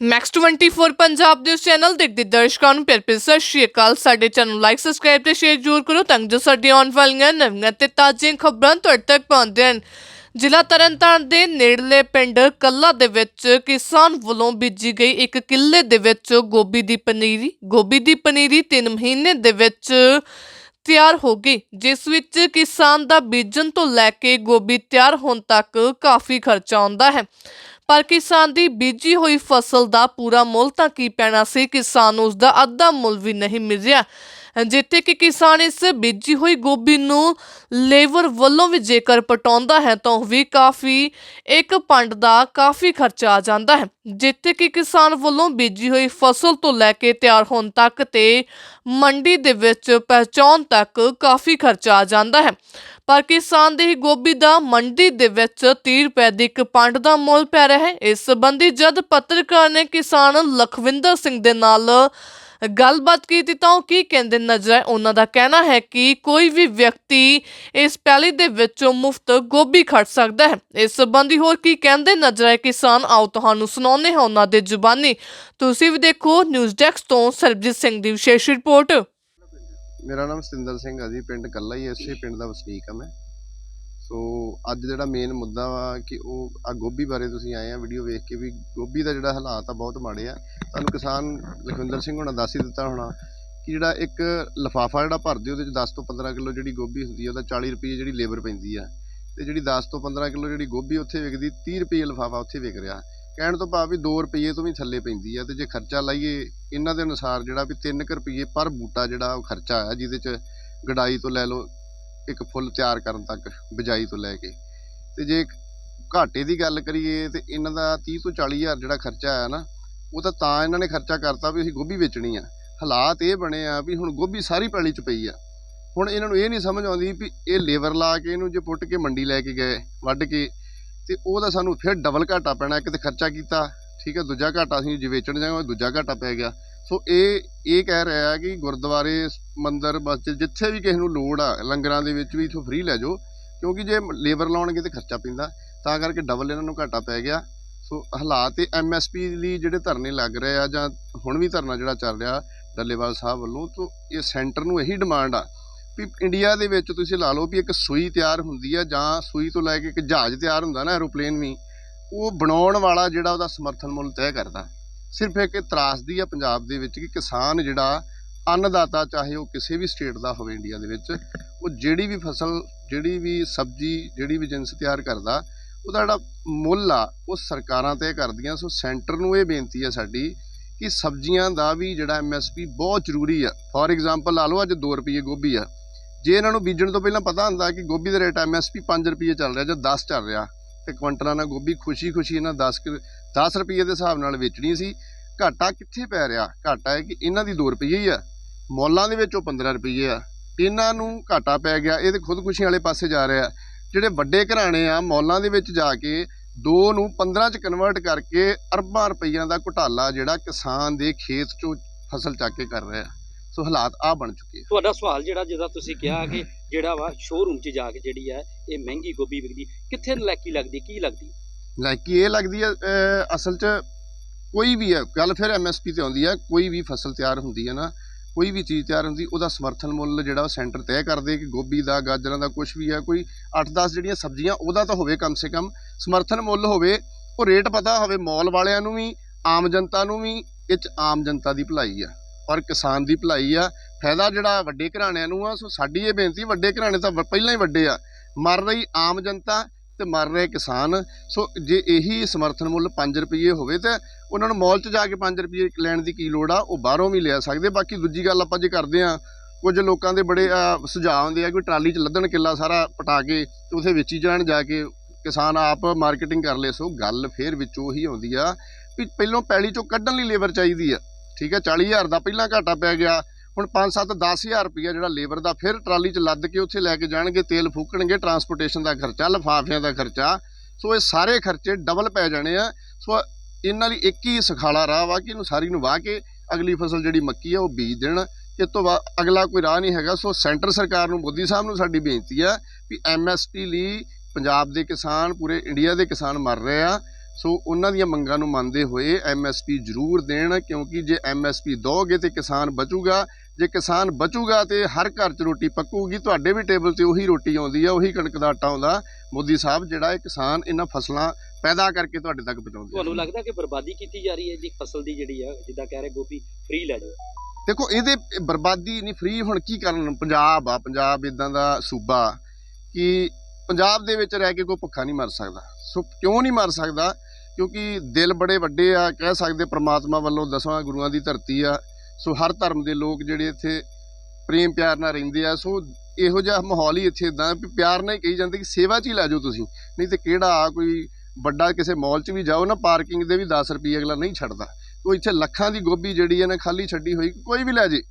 Max 24 Punjab ਦੇ channel ਦੇਖਦੇ ਦਰਸ਼ਕਾਂ ਨੂੰ ਪਿਆਰ ਭਰੀ ਸਤਿ ਸ਼੍ਰੀ ਅਕਾਲ। ਸਾਡੇ ਚੈਨਲ ਨੂੰ ਲਾਈਕ ਸਬਸਕ੍ਰਾਈਬ ਤੇ ਸ਼ੇਅਰ ਜ਼ਰੂਰ ਕਰੋ ਤਾਂ ਜੋ ਸਾਡੀਆਂ ਆਉਣ ਵਾਲੀਆਂ ਨਵੀਆਂ ਤੇ ਤਾਜ਼ੀਆਂ ਖਬਰਾਂ ਤੁਹਾਡੇ ਤੱਕ ਪਹੁੰਚਦੀਆਂ ਪਹੁੰਚਣ ਜ਼ਿਲ੍ਹਾ ਤਰਨਤਾਰਨ ਦੇ ਨੇੜਲੇ ਪਿੰਡ ਕੱਲਾ ਦੇ ਵਿੱਚ ਕਿਸਾਨ ਵੱਲੋਂ ਬੀਜੀ ਗਈ ਇੱਕ ਕਿੱਲੇ ਦੇ ਵਿੱਚ ਗੋਭੀ ਦੀ ਪਨੀਰੀ, ਗੋਭੀ ਦੀ ਪਨੀਰੀ 3 ਮਹੀਨੇ ਦੇ ਵਿੱਚ ਤਿਆਰ ਹੋ ਗਈ, ਜਿਸ ਵਿੱਚ ਕਿਸਾਨ ਦਾ ਬੀਜਣ ਤੋਂ ਲੈ ਕੇ ਗੋਭੀ ਤਿਆਰ ਹੋਣ ਤੱਕ ਕਾਫੀ ਖਰਚਾ ਆਉਂਦਾ ਹੈ। ਪਰ ਕਿਸਾਨ ਦੀ ਬੀਜੀ ਹੋਈ ਫਸਲ ਦਾ ਪੂਰਾ ਮੁੱਲ ਤਾਂ ਕੀ ਪੈਣਾ ਸੀ? ਕਿਸਾਨ ਨੂੰ ਉਸ ਦਾ ਅੱਧਾ ਮੁੱਲ ਵੀ ਨਹੀਂ ਮਿਲਿਆ। ਜਿੱਥੇ ਕਿ ਕਿਸਾਨ ਇਸ ਬੀਜੀ ਹੋਈ ਗੋਭੀ ਨੂੰ ਲੇਬਰ ਵੱਲੋਂ ਵੀ ਜੇਕਰ ਪਟਾਉਂਦਾ ਹੈ ਤਾਂ ਉਹ ਵੀ ਕਾਫੀ, ਇੱਕ ਪੰਡ ਦਾ ਕਾਫੀ ਖਰਚਾ ਆ ਜਾਂਦਾ ਹੈ। ਜਿੱਥੇ ਕਿ ਕਿਸਾਨ ਵੱਲੋਂ ਬੀਜੀ ਹੋਈ ਫਸਲ ਤੋਂ ਲੈ ਕੇ ਤਿਆਰ ਹੋਣ ਤੱਕ ਤੇ ਮੰਡੀ ਦੇ ਵਿੱਚ ਪਹੁੰਚਾਉਣ ਤੱਕ ਕਾਫੀ ਖਰਚਾ ਆ ਜਾਂਦਾ ਹੈ। ਪਰ ਕਿਸਾਨ ਦੀ ਗੋਭੀ ਦਾ ਮੰਡੀ ਦੇ ਵਿੱਚ 30 ਰੁਪਏ ਦੀ ਇੱਕ ਪੰਡ ਦਾ ਮੁੱਲ ਪੈ ਰਿਹਾ ਹੈ। ਇਸ ਸੰਬੰਧੀ ਜਦ ਪੱਤਰਕਾਰ ਨੇ ਕਿਸਾਨ ਲਖਵਿੰਦਰ ਸਿੰਘ ਦੇ ਨਾਲ ਗੱਲਬਾਤ ਕੀਤੀ ਤਾਂ ਉਹ ਕੀ ਕਹਿੰਦੇ ਨਜ਼ਰ ਉਹਨਾਂ ਦਾ ਕਹਿਣਾ ਹੈ ਕਿ ਕੋਈ ਵੀ ਵਿਅਕਤੀ ਇਸ ਪੈਲੀ ਦੇ ਵਿੱਚੋਂ ਮੁਫਤ ਗੋਭੀ ਖੜ ਸਕਦਾ ਹੈ। ਇਸ ਸੰਬੰਧੀ ਹੋਰ ਕੀ ਕਹਿੰਦੇ ਨਜ਼ਰ ਆਏ? ਕਿਸਾਨ, ਆਓ ਤੁਹਾਨੂੰ ਸੁਣਾਉਂਦੇ ਹਾਂ ਉਹਨਾਂ ਦੇ ਜ਼ੁਬਾਨੀ। ਤੁਸੀਂ ਵੀ ਦੇਖੋ ਨਿਊਜ਼ ਡੈਸਕ ਤੋਂ ਸਰਬਜੀਤ ਸਿੰਘ ਦੀ ਵਿਸ਼ੇਸ਼ ਰਿਪੋਰਟ। ਮੇਰਾ ਨਾਮ ਸਤਿੰਦਰ ਸਿੰਘ ਆ ਜੀ, ਪਿੰਡ ਕੱਲਾ ਹੀ ਇਸੇ ਪਿੰਡ ਦਾ ਵਸਨੀਕ ਆ ਮੈਂ। ਸੋ ਅੱਜ ਜਿਹੜਾ ਮੇਨ ਮੁੱਦਾ ਵਾ ਕਿ ਉਹ ਆ ਗੋਭੀ ਬਾਰੇ ਤੁਸੀਂ ਆਏ ਆ ਵੀਡੀਓ ਵੇਖ ਕੇ ਵੀ ਗੋਭੀ ਦਾ ਜਿਹੜਾ ਹਾਲਾਤ ਆ ਬਹੁਤ ਮਾੜੇ ਆ। ਤੁਹਾਨੂੰ ਕਿਸਾਨ ਲਖਵਿੰਦਰ ਸਿੰਘ ਹੋਣਾ ਦੱਸ ਹੀ ਦਿੱਤਾ ਹੋਣਾ ਕਿ ਜਿਹੜਾ ਇੱਕ ਲਫਾਫਾ ਜਿਹੜਾ ਭਰਦੇ ਉਹਦੇ ਚ 10 ਤੋਂ 15 ਕਿਲੋ ਜਿਹੜੀ ਗੋਭੀ ਹੁੰਦੀ ਆ, ਉਹਦਾ 40 ਰੁਪਏ ਜਿਹੜੀ ਲੇਬਰ ਪੈਂਦੀ ਆ। ਤੇ ਜਿਹੜੀ 10 ਤੋਂ 15 ਕਿਲੋ ਜਿਹੜੀ ਗੋਭੀ ਉੱਥੇ ਵਿਕਦੀ 30 ਰੁਪਏ ਲਫਾਫਾ ਉੱਥੇ ਵਿਕ ਰਿਹਾ। ਕਹਿਣ ਤੋਂ ਭਾਵ ਵੀ 2 ਰੁਪਏ ਤੋਂ ਵੀ ਥੱਲੇ ਪੈਂਦੀ ਆ, ਤੇ ਜੇ ਖਰਚਾ ਲਾਈਏ ਇਹਨਾਂ ਦੇ ਅਨੁਸਾਰ ਜਿਹੜਾ ਵੀ 3 ਰੁਪਏ ਪਰ ਬੂਟਾ ਜਿਹੜਾ ਉਹ ਖਰਚਾ ਆ, ਜਿਹਦੇ ਚ ਗਡਾਈ ਤੋਂ ਲੈ ਲਓ ਇੱਕ ਫੁੱਲ ਤਿਆਰ ਕਰਨ ਤੱਕ ਬਿਜਾਈ ਤੋਂ ਲੈ ਕੇ। ਤੇ ਜੇ ਘਾਟੇ ਦੀ ਗੱਲ ਕਰੀਏ ਤੇ ਇਹਨਾਂ ਦਾ 30 ਤੋਂ 40 ਹਜ਼ਾਰ ਜਿਹੜਾ ਖਰਚਾ ਆਇਆ ਨਾ, ਉਹ ਤਾਂ ਤਾਂ ਇਹਨਾਂ ਨੇ ਖਰਚਾ ਕਰਤਾ ਵੀ ਅਸੀਂ ਗੋਭੀ ਵੇਚਣੀ ਆ। ਹਾਲਾਤ ਇਹ ਬਣੇ ਆ ਵੀ ਹੁਣ ਗੋਭੀ ਸਾਰੀ ਪੈਲੀ ਚ ਪਈ ਆ। ਹੁਣ ਇਹਨਾਂ ਨੂੰ ਇਹ ਨਹੀਂ ਸਮਝ ਆਉਂਦੀ ਵੀ ਇਹ ਲੇਬਰ ਲਾ ਕੇ ਇਹਨੂੰ ਜੇ ਪੁੱਟ ਕੇ ਮੰਡੀ ਲੈ ਕੇ ਗਏ, ਵੱਢ ਕੇ, ਤੇ ਉਹਦਾ ਸਾਨੂੰ ਫਿਰ ਡਬਲ ਘਾਟਾ ਪੈਣਾ, ਇੱਕ ਤੇ ਖਰਚਾ ਕੀਤਾ, ਠੀਕ ਹੈ ਦੂਜਾ ਘਾਟਾ ਅਸੀਂ ਜੇ ਵੇਚਣ ਜਾਵਾਂਗੇ ਦੂਜਾ ਘਾਟਾ ਪੈ ਗਿਆ। ਸੋ ਇਹ ਇਹ ਕਹਿ ਰਿਹਾ ਕਿ ਗੁਰਦੁਆਰੇ ਮੰਦਿਰ ਮਸਜਿਦ ਜਿੱਥੇ ਵੀ ਕਿਸੇ ਨੂੰ ਲੋੜ ਆ, ਲੰਗਰਾਂ ਦੇ ਵਿੱਚ ਵੀ ਇਥੋਂ ਫ੍ਰੀ ਲੈ ਜਾਓ, ਕਿਉਂਕਿ ਜੇ ਲੇਬਰ ਲਾਉਣਗੇ ਤੇ ਖਰਚਾ ਪੈਂਦਾ, ਤਾਂ ਕਰਕੇ ਡਬਲ ਇਹਨਾਂ ਨੂੰ ਘਾਟਾ ਪੈ ਗਿਆ। ਸੋ ਹਾਲਾਤ ਇਹ ਐਮਐਸਪੀ ਲਈ ਜਿਹੜੇ ਧਰਨੇ ਲੱਗ ਰਹੇ ਆ, ਜਾਂ ਹੁਣ ਵੀ ਧਰਨਾ ਜਿਹੜਾ ਚੱਲ ਰਿਹਾ ਡੱਲੇਵਾਲ ਸਾਹਿਬ ਵੱਲੋਂ, ਤੋਂ ਇਹ ਸੈਂਟਰ ਨੂੰ ਇਹੀ ਡਿਮਾਂਡ ਆ ਵੀ ਇੰਡੀਆ ਦੇ ਵਿੱਚ ਤੁਸੀਂ ਲਾ ਲਓ ਵੀ ਇੱਕ ਸੂਈ ਤਿਆਰ ਹੁੰਦੀ ਆ, ਜਾਂ ਸੂਈ ਤੋਂ ਲੈ ਕੇ ਇੱਕ ਜਹਾਜ਼ ਤਿਆਰ ਹੁੰਦਾ ਨਾ ਐਰੋਪਲੇਨ ਵੀ, ਉਹ ਬਣਾਉਣ ਵਾਲਾ ਜਿਹੜਾ ਉਹਦਾ ਸਮਰਥਨ ਮੁੱਲ ਤੈਅ ਕਰਦਾ। ਸਿਰਫ ਇੱਕ ਤਰਾਸਦੀ ਆ ਪੰਜਾਬ ਦੇ ਵਿੱਚ ਕਿ ਕਿਸਾਨ ਜਿਹੜਾ ਅੰਨਦਾਤਾ, ਚਾਹੇ ਉਹ ਕਿਸੇ ਵੀ ਸਟੇਟ ਦਾ ਹੋਵੇ ਇੰਡੀਆ ਦੇ ਵਿੱਚ, ਉਹ ਜਿਹੜੀ ਵੀ ਫਸਲ, ਜਿਹੜੀ ਵੀ ਸਬਜ਼ੀ, ਜਿਹੜੀ ਵੀ ਜਿੰਸ ਤਿਆਰ ਕਰਦਾ, ਉਹਦਾ ਜਿਹੜਾ ਮੁੱਲ ਆ, ਉਹ ਸਰਕਾਰਾਂ 'ਤੇ ਕਰਦੀਆਂ। ਸੋ ਸੈਂਟਰ ਨੂੰ ਇਹ ਬੇਨਤੀ ਹੈ ਸਾਡੀ ਕਿ ਸਬਜ਼ੀਆਂ ਦਾ ਵੀ ਜਿਹੜਾ ਐਮਐਸਪੀ ਬਹੁਤ ਜ਼ਰੂਰੀ ਆ। ਫੋਰ ਐਗਜ਼ਾਮਪਲ ਲਾ ਲਓ ਅੱਜ 2 ਰੁਪਏ ਗੋਭੀ ਆ। ਜੇ ਇਹਨਾਂ ਨੂੰ ਬੀਜਣ ਤੋਂ ਪਹਿਲਾਂ ਪਤਾ ਹੁੰਦਾ ਕਿ ਗੋਭੀ ਦਾ ਰੇਟ ਐਮਐਸਪੀ 5 ਰੁਪਏ ਚੱਲ ਰਿਹਾ ਜਾਂ 10 ਚੱਲ ਰਿਹਾ, ਤੇ ਕੁਇੰਟਲਾਂ ਨਾਲ ਗੋਭੀ ਖੁਸ਼ੀ-ਖੁਸ਼ੀ ਇਹਨਾਂ 10 ਕਿ 10 ਰੁਪਏ ਦੇ ਹਿਸਾਬ ਨਾਲ ਵੇਚਣੀ ਸੀ, ਘਾਟਾ ਕਿੱਥੇ ਪੈ ਰਿਹਾ? ਘਾਟਾ ਹੈ ਕਿ ਇਹਨਾਂ ਦੀ 2 ਰੁਪਏ ਹੀ ਆ। ਮੌਲਾਂ ਦੇ ਵਿੱਚ ਉਹ 15 ਰੁਪਏ ਆ। ਇਹਨਾਂ ਨੂੰ ਘਾਟਾ ਪੈ ਗਿਆ। ਇਹ ਤੇ ਖੁਦਕੁਸ਼ੀ ਵਾਲੇ ਪਾਸੇ ਜਾ ਰਿਹਾ। ਜਿਹੜੇ ਵੱਡੇ ਘਰਾਣੇ ਆ ਮੌਲਾਂ ਦੇ ਵਿੱਚ ਜਾ ਕੇ 2 ਨੂੰ 15 ਚ ਕਨਵਰਟ ਕਰਕੇ ਅਰਬਾਂ ਰੁਪਈਆਂ ਦਾ ਘੁਟਾਲਾ ਜਿਹੜਾ ਕਿਸਾਨ ਦੇ ਖੇਤ ਚੋਂ ਫਸਲ ਚੱਕ ਕੇ ਕਰ ਰਿਹਾ। ਸੋ ਹਾਲਾਤ ਆ ਬਣ ਚੁੱਕੇ ਆ। ਤੁਹਾਡਾ ਸਵਾਲ ਜਿਹੜਾ ਜਿਹਦਾ ਤੁਸੀਂ ਕਿਹਾ ਕਿ ਜਿਹੜਾ ਵਾ ਸ਼ੋਰੂਮ 'ਚ ਜਾ ਕੇ ਜਿਹੜੀ ਹੈ ਇਹ ਮਹਿੰਗੀ ਗੋਭੀ ਵਿਕਦੀ ਕਿੱਥੇ ਨਲੈਕੀ ਲੱਗਦੀ ਕੀ ਲੱਗਦੀ? ਲਾਈਕੀ ਇਹ ਲੱਗਦੀ ਅਹ, ਅਸਲ 'ਚ ਕੋਈ ਵੀ ਹੈ ਗੱਲ ਫਿਰ ਐਮਐਸਪੀ ਤੇ ਆਉਂਦੀ ਹੈ ਕੋਈ ਵੀ ਫਸਲ ਤਿਆਰ ਹੁੰਦੀ ਹੈ ਨਾ ਕੋਈ ਵੀ ਚੀਜ਼ ਤਿਆਰ ਹੁੰਦੀ, ਉਹਦਾ ਸਮਰਥਨ ਮੁੱਲ ਜਿਹੜਾ ਉਹ ਸੈਂਟਰ ਤੈਅ ਕਰਦੇ ਕਿ ਗੋਭੀ ਦਾ, ਗਾਜਰਾਂ ਦਾ ਕੁਝ ਵੀ ਹੈ, ਕੋਈ 8-10 ਜਿਹੜੀਆਂ ਸਬਜ਼ੀਆਂ, ਉਹਦਾ ਤਾਂ ਹੋਵੇ ਕਮ ਸੇ ਕਮ ਸਮਰਥਨ ਮੁੱਲ ਹੋਵੇ, ਉਹ ਰੇਟ ਪਤਾ ਹੋਵੇ ਮੌਲ ਵਾਲਿਆਂ ਨੂੰ ਵੀ, ਆਮ ਜਨਤਾ ਨੂੰ ਵੀ, ਇਹ 'ਚ ਆਮ ਜਨਤਾ ਦੀ ਭਲਾਈ ਆ ਔਰ ਕਿਸਾਨ ਦੀ ਭਲਾਈ ਆ। ਫਾਇਦਾ ਜਿਹੜਾ ਵੱਡੇ ਘਰਾਣਿਆਂ ਨੂੰ ਆ, ਸੋ ਸਾਡੀ ਇਹ ਬੇਨਤੀ, ਵੱਡੇ ਘਰਾਣੇ ਤਾਂ ਵ- ਪਹਿਲਾਂ ਹੀ ਵੱਡੇ ਆ। ਮਰ ਰਹੀ ਆਮ ਜਨਤਾ ਤੇ ਮਰ ਰਹੇ ਕਿਸਾਨ, ਸੋ ਜੇ ਇਹੀ ਸਮਰਥਨ ਮੁੱਲ 5 ਰੁਪਏ ਹੋਵੇ ਤਾਂ ਉਹਨਾਂ ਨੂੰ ਮਾਲ 'ਚ ਜਾ ਕੇ 5 ਰੁਪਏ ਲੈਣ ਦੀ ਕੀ ਲੋੜ ਆ? ਉਹ ਬਾਹਰੋਂ ਵੀ ਲੈ ਸਕਦੇ। ਬਾਕੀ ਦੂਜੀ ਗੱਲ ਆਪਾਂ ਜੇ ਕਰਦੇ ਆ ਕੁਝ ਲੋਕਾਂ ਦੇ ਬੜੇ ਸੁਝਾਅ ਹੁੰਦੇ ਆ ਕਿ ਟਰਾਲੀ 'ਚ ਲੱਦਣ ਕਿੱਲਾ ਸਾਰਾ ਪਟਾ ਕੇ ਤੇ ਉਥੇ ਵੇਚੀ ਜਾਣ ਜਾ ਕੇ ਕਿਸਾਨ ਆਪ ਮਾਰਕੀਟਿੰਗ ਕਰ ਲਏ ਸੋ ਗੱਲ ਫੇਰ ਵਿੱਚੋਂ ਹੀ ਆਉਂਦੀ ਆ ਵੀ ਪਹਿਲੋਂ ਪੈਲੀ 'ਚੋਂ ਕੱਢਣ ਲਈ ਲੇਬਰ ਚਾਹੀਦੀ ਆ। ਠੀਕ ਹੈ 40000 ਦਾ ਪਹਿਲਾਂ ਘਾਟਾ ਪੈ ਗਿਆ। ਹੁਣ 5-7 10000 ਰੁਪਇਆ ਜਿਹੜਾ ਲੇਬਰ ਦਾ ਫਿਰ ਟਰਾਲੀ 'ਚ ਲੱਦ ਕੇ ਉੱਥੇ ਲੈ ਕੇ ਜਾਣਗੇ, ਤੇਲ ਫੂਕਣਗੇ ਟਰਾਂਸਪੋਰਟੇਸ਼ਨ ਦਾ ਖਰਚਾ, ਲਫਾਫਿਆਂ ਦਾ ਖਰਚਾ। ਸੋ ਇਹ ਸਾਰੇ ਖਰਚੇ ਡਬਲ ਪੈ ਜਾਣੇ ਆ। ਸੋ ਇਹਨਾਂ ਲਈ ਇੱਕ ਹੀ ਸਖਾਲਾ ਰਾਹ ਵਾ ਕਿ ਇਹਨੂੰ ਸਾਰੀ ਨੂੰ ਵਾਹ ਕੇ ਅਗਲੀ ਫਸਲ ਜਿਹੜੀ ਮੱਕੀ ਆ ਉਹ ਬੀਜ ਦੇਣ। ਇਸ ਤੋਂ ਬਾਅਦ ਅਗਲਾ ਕੋਈ ਰਾਹ ਨਹੀਂ ਹੈਗਾ। ਸੋ ਸੈਂਟਰ ਸਰਕਾਰ ਨੂੰ, ਮੋਦੀ ਸਾਹਿਬ ਨੂੰ ਸਾਡੀ ਬੇਨਤੀ ਆ ਵੀ ਐਮਐਸਪੀ ਲਈ ਪੰਜਾਬ ਦੇ ਕਿਸਾਨ, ਪੂਰੇ ਇੰਡੀਆ ਦੇ ਕਿਸਾਨ ਮਰ ਰਹੇ ਆ। ਸੋ ਉਹਨਾਂ ਦੀਆਂ ਮੰਗਾਂ ਨੂੰ ਮੰਨਦੇ ਹੋਏ ਐਮਐਸਪੀ ਜ਼ਰੂਰ ਦੇਣ ਕਿਉਂਕਿ ਜੇ ਐਮਐਸਪੀ ਦੋਗੇ ਤੇ ਕਿਸਾਨ ਬਚੂਗਾ। ਜੇ ਕਿਸਾਨ ਬਚੂਗਾ ਤੇ ਹਰ ਘਰ 'ਚ ਰੋਟੀ ਪੱਕੂਗੀ ਤੁਹਾਡੇ ਵੀ ਟੇਬਲ ਤੇ ਉਹੀ ਰੋਟੀ ਆਉਂਦੀ ਆ ਉਹੀ ਕਣਕ ਦਾ ਆਟਾ ਆਉਂਦਾ। ਮੋਦੀ ਸਾਹਿਬ ਜਿਹੜਾ ਇਹ ਕਿਸਾਨ ਇਹਨਾਂ ਫਸਲਾਂ ਪੈਦਾ ਕਰਕੇ ਤੁਹਾਡੇ ਤੱਕ ਪਹੁੰਚਾਉਂਦੇ ਤੁਹਾਨੂੰ ਲੱਗਦਾ ਕਿ ਬਰਬਾਦੀ ਕੀਤੀ ਜਾ ਰਹੀ ਹੈ ਜੀ ਫਸਲ ਦੀ ਜਿਹੜੀ ਆ ਜਿੱਦਾਂ ਕਹਿ ਰਹੇ ਗੋਭੀ ਫ੍ਰੀ ਲੈ ਜਾਓ। ਦੇਖੋ ਇਹਦੇ ਬਰਬਾਦੀ ਨਹੀਂ ਫ੍ਰੀ ਹੁਣ ਕੀ ਕਰਨ? ਪੰਜਾਬ ਆ ਪੰਜਾਬ ਇਦਾਂ ਦਾ ਸੂਬਾ ਕਿ ਪੰਜਾਬ ਦੇ ਵਿੱਚ ਰਹਿ ਕੇ ਕੋਈ ਭੁੱਖਾ ਨਹੀਂ ਮਰ ਸਕਦਾ। ਸੋ ਕਿਉਂ ਨਹੀਂ ਮਰ ਸਕਦਾ? ਕਿਉਂਕਿ ਦਿਲ ਬੜੇ ਵੱਡੇ ਆ ਕਹਿ ਸਕਦੇ ਪ੍ਰਮਾਤਮਾ ਵੱਲੋਂ ਦਸਵਾਂ ਗੁਰੂਆਂ ਦੀ ਧਰਤੀ ਆ। ਸੋ ਹਰ ਧਰਮ ਦੇ ਲੋਕ ਜਿਹੜੇ ਇੱਥੇ ਪ੍ਰੇਮ ਪਿਆਰ ਨਾਲ ਰਹਿੰਦੇ ਆ, ਸੋ ਇਹੋ ਜਿਹਾ ਮਾਹੌਲ ਹੀ ਇੱਥੇ ਇਦਾਂ ਵੀ ਪਿਆਰ ਨਾਲ ਹੀ ਕਹੀ ਜਾਂਦੇ ਕਿ ਸੇਵਾ 'ਚ ਹੀ ਲੈ ਜਾਓ ਤੁਸੀਂ, ਨਹੀਂ ਤੇ ਕਿਹੜਾ ਆ ਕੋਈ ਵੱਡਾ ਕਿਸੇ ਮਾਲ 'ਚ ਵੀ ਜਾਓ ਨਾ, ਪਾਰਕਿੰਗ ਦੇ ਵੀ 10 ਰੁਪਏ ਅਗਲਾ ਨਹੀਂ ਛੱਡਦਾ। ਕੋਈ ਇੱਥੇ ਲੱਖਾਂ ਦੀ ਗੋਭੀ ਜਿਹੜੀ ਹੈ ਨਾ ਖਾਲੀ ਛੱਡੀ ਹੋਈ, ਕੋਈ ਵੀ ਲੈ ਜੇ।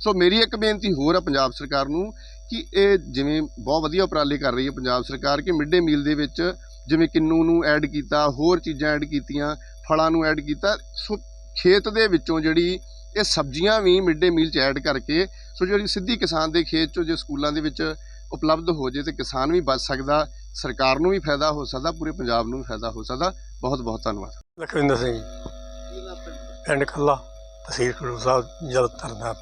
ਸੋ ਮੇਰੀ ਇੱਕ ਬੇਨਤੀ ਹੋਰ ਆ ਪੰਜਾਬ ਸਰਕਾਰ ਨੂੰ ਕਿ ਇਹ ਜਿਵੇਂ ਬਹੁਤ ਵਧੀਆ ਉਪਰਾਲੇ ਕਰ ਰਹੀ ਹੈ ਪੰਜਾਬ ਸਰਕਾਰ ਕਿ ਮਿਡ ਡੇ ਮੀਲ ਦੇ ਵਿੱਚ ਜਿਵੇਂ ਕਿੰਨੂ ਨੂੰ ਐਡ ਕੀਤਾ, ਹੋਰ ਚੀਜ਼ਾਂ ਐਡ ਕੀਤੀਆਂ, ਫਲਾਂ ਨੂੰ ਐਡ ਕੀਤਾ, ਸੋ ਖੇਤ ਦੇ ਵਿੱਚੋਂ ਜਿਹੜੀ ਇਹ ਸਬਜ਼ੀਆਂ ਵੀ ਮਿਡ ਡੇ ਮੀਲ 'ਚ ਐਡ ਕਰਕੇ ਸੋ ਜਿਹੜੀ ਸਿੱਧੀ ਕਿਸਾਨ ਦੇ ਖੇਤ 'ਚੋਂ ਜੇ ਸਕੂਲਾਂ ਦੇ ਵਿੱਚ ਉਪਲਬਧ ਹੋ ਜੇ ਤੇ ਕਿਸਾਨ ਵੀ ਬਚ ਸਕਦਾ ਸਰਕਾਰ ਨੂੰ ਵੀ ਫਾਇਦਾ ਹੋ ਸਕਦਾ ਪੂਰੇ ਪੰਜਾਬ ਨੂੰ ਵੀ ਫਾਇਦਾ ਹੋ ਸਕਦਾ। ਬਹੁਤ ਬਹੁਤ ਧੰਨਵਾਦ। ਲਖਵਿੰਦਰ ਸਿੰਘ ਪਿੰਡ ਖੱਲਾ ਤਹਿਸੀਲ ਖਡੂਰ ਸਾਹਿਬ ਜ਼ਿਲ੍ਹਾ ਤਰਨਤਾਰਨ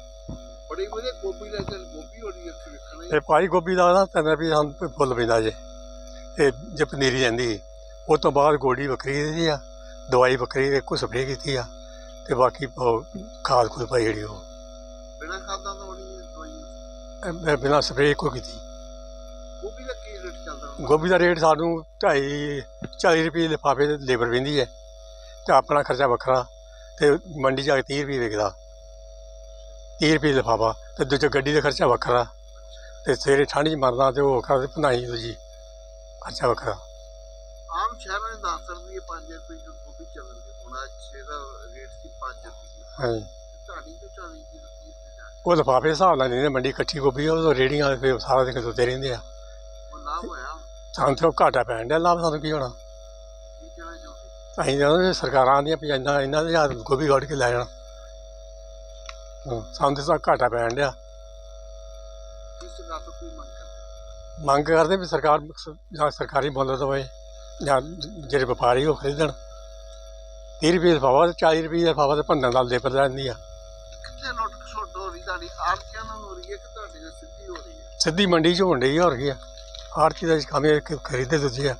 ਬੜੀ ਵਧੀਆ ਗੋਭੀ ਚੱਲ ਗੋਭੀ ਹੋਣੀ ਇੱਥੇ ਵੇਖਣਾ ਇਹ ਪਾਈ ਗੋਭੀ ਦਾ ਨਾ ਤਿੰਨ ਰੁਪਏ ਸਾਨੂੰ ਫੁੱਲ ਪੈਂਦਾ ਜੇ। ਇਹ ਜੇ ਪਨੀਰੀ ਜਾਂਦੀ ਉਹ ਤੋਂ ਬਾਅਦ ਗੋਡੀ ਵੱਖਰੀ ਦੀ ਆ ਦਵਾਈ ਵੱਖਰੀ ਇੱਕੋ ਸਪਰੇਅ ਕੀਤੀ ਆ। ਤੇ ਬਾਕੀ ਉਹ ਖਾਦ ਖੁਦ ਪਾਈ ਜਿਹੜੀ ਉਹ। ਬਿਨਾਂ ਖਾਦਾਂ ਤੋਂ ਹੋਣੀ ਦਵਾਈ? ਇਹ ਮੈਂ ਬਿਨਾਂ ਸਪਰੇਅ ਇੱਕੋ ਕੀਤੀ। ਗੋਭੀ ਦਾ ਕੀ ਰੇਟ ਚੱਲਦਾ? ਗੋਭੀ ਦਾ ਰੇਟ ਸਾਨੂੰ ਢਾਈ 40 ਰੁਪਏ ਲਿਫਾਫੇ ਤੇ ਲੇਬਰ ਪੈਂਦੀ ਹੈ ਤੇ ਆਪਣਾ ਖਰਚਾ ਵੱਖਰਾ ਤੇ ਮੰਡੀ ਜਾ ਕੇ 30 ਰੁਪਏ ਵਿਕਦਾ। 30 ਰੁਪਏ ਲਿਫਾਫਾ ਤੇ ਦੂਜਾ ਗੱਡੀ ਦਾ ਖਰਚਾ ਵੱਖਰਾ। ਤੇ ਸਵੇਰੇ ਠੰਡ 'ਚ ਮਰਨਾ ਤੇ ਉਹ ਤੇ ਭਨਾਈ ਦੂਜੀ ਖਰਚਾ ਵੱਖਰਾ। ਆਮ ਸ਼ਹਿਰਾਂ ਦੇ 10 ਰੁਪਏ 5 ਰੁਪਏ ਜੋ ਗੋਭੀ ਚੱਲਦੀ 6 ਦਾ ਰੇਟ ਸੀ 5 ਰੁਪਏ ਹਾਂਜੀ। ਢਾਣੀ ਤੋਂ 40 ਦੀ 30 ਤੇ ਜਾ ਉਹ ਲਿਫਾਫੇ ਦੇ ਹਿਸਾਬ ਨਾਲ ਨਹੀਂ ਮੰਡੀ ਇਕੱਠੀ ਗੋਭੀ ਆ, ਉਹ ਰੇੜੀਆਂ ਵਾਲੇ ਫਿਰ ਸਾਰਾ ਦਿਨ ਖਲੋਤੇ ਰਹਿੰਦੇ ਆ। ਉਹ ਲਾਭ ਹੋਇਆ। ਸਾਨੂੰ ਤੇ ਉਹ ਘਾਟਾ ਪੈਣ ਡਿਆ ਲਾਭ ਸਾਨੂੰ ਕੀ ਹੋਣਾ? ਕੀ ਕਹਿਣਾ ਚਾਹੁੰਦੇ ਅਸੀਂ ਵੀ ਸਰਕਾਰਾਂ ਦੀਆਂ ਪੰਜਾਂ ਇਹਨਾਂ ਦੇ ਹੱਥ ਗੋਭੀ ਕੱਢ ਕੇ ਲੈ ਜਾਣ। ਹਾਂ, ਸਾਨੂੰ ਤੇ ਘਾਟਾ ਪੈਣ ਡਿਆ। ਕਿਸ ਗੱਲ ਤੋਂ ਕੋਈ ਮੰਗ ਕਰਦੇ ਮੰਗ ਕਰਦੇ ਵੀ ਸਰਕਾਰ ਸ- ਜਾਂ ਸਰਕਾਰੀ ਮੁੱਲ ਦਵੇ ਜਾਂ ਜਿਹੜੇ ਵਪਾਰੀ ਉਹ ਖਰੀਦਣ। 30 ਰੁਪਏ ਲਿਫਾਫਾ ਤੇ 40 ਰੁਪਏ ਲਿਫਾਫਾ ਤੇ ਭੰਨਣ ਨਾਲ ਲੇਬਰ ਲੈਂਦੀ ਆ। ਕਿੱਥੇ ਲੁੱਟ ਖਸੁੱਟ ਹੋ ਰਹੀ ਤੁਹਾਡੀ? ਆੜਤੀਆਂ ਨਾਲ ਹੋ ਰਹੀ ਹੈ ਕਿ ਤੁਹਾਡੇ ਨਾਲ ਸਿੱਧੀ ਹੋ ਰਹੀ ਹੈ? ਸਿੱਧੀ ਮੰਡੀ 'ਚ ਹੋਣ ਡਈ ਆ ਹੋਰ ਕੀ ਆ। ਆੜਤੀ ਦਾ ਕੰਮ ਇਹ ਕਿ ਖਰੀਦੇ ਦੂਜੇ ਆ।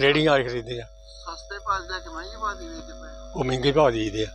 ਰੇੜੀਆਂ ਵਾਲੇ ਖਰੀਦੇ ਆ। ਸਸਤੇ ਭਾਅ ਜਾ ਕੇ ਮਹਿੰਗੀ ਭਾਅ ਦੀ ਵੇਚਦੇ ਪਏ। ਉਹ ਮਹਿੰਗੇ ਭਾਅ ਦੇਈਦੇ ਆ।